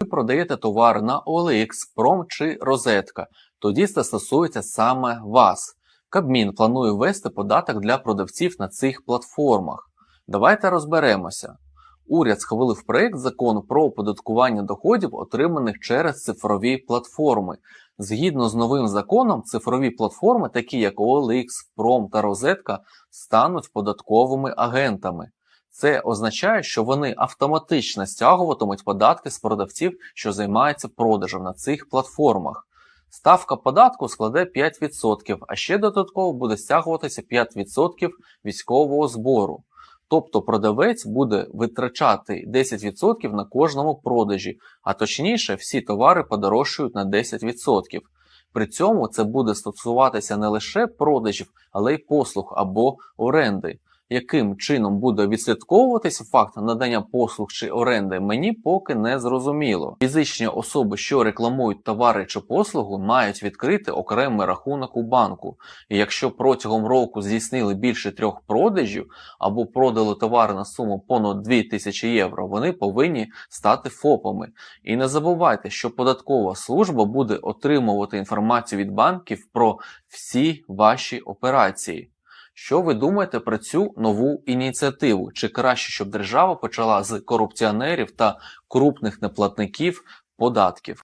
ви продаєте товари на OLX, Prom чи Розетка, тоді це стосується саме вас. Кабмін планує ввести податок для продавців на цих платформах. Давайте розберемося. Уряд схвалив проект закону про оподаткування доходів, отриманих через цифрові платформи. Згідно з новим законом, цифрові платформи, такі як OLX, Prom та Розетка, стануть податковими агентами. Це означає, що вони автоматично стягуватимуть податки з продавців, що займаються продажем на цих платформах. Ставка податку складе 5%, а ще додатково буде стягуватися 5% військового збору. Тобто продавець буде витрачати 10% на кожному продажі, а точніше, всі товари подорожчають на 10%. При цьому це буде стосуватися не лише продажів, але й послуг або оренди. Яким чином буде відслідковуватися факт надання послуг чи оренди, мені поки не зрозуміло. Фізичні особи, що рекламують товари чи послугу, мають відкрити окремий рахунок у банку. І якщо протягом року здійснили більше трьох продажів або продали товари на суму понад 2000 євро, вони повинні стати ФОПами. І не забувайте, що податкова служба буде отримувати інформацію від банків про всі ваші операції. Що ви думаєте про цю нову ініціативу? Чи краще, щоб держава почала з корупціонерів та крупних неплатників податків?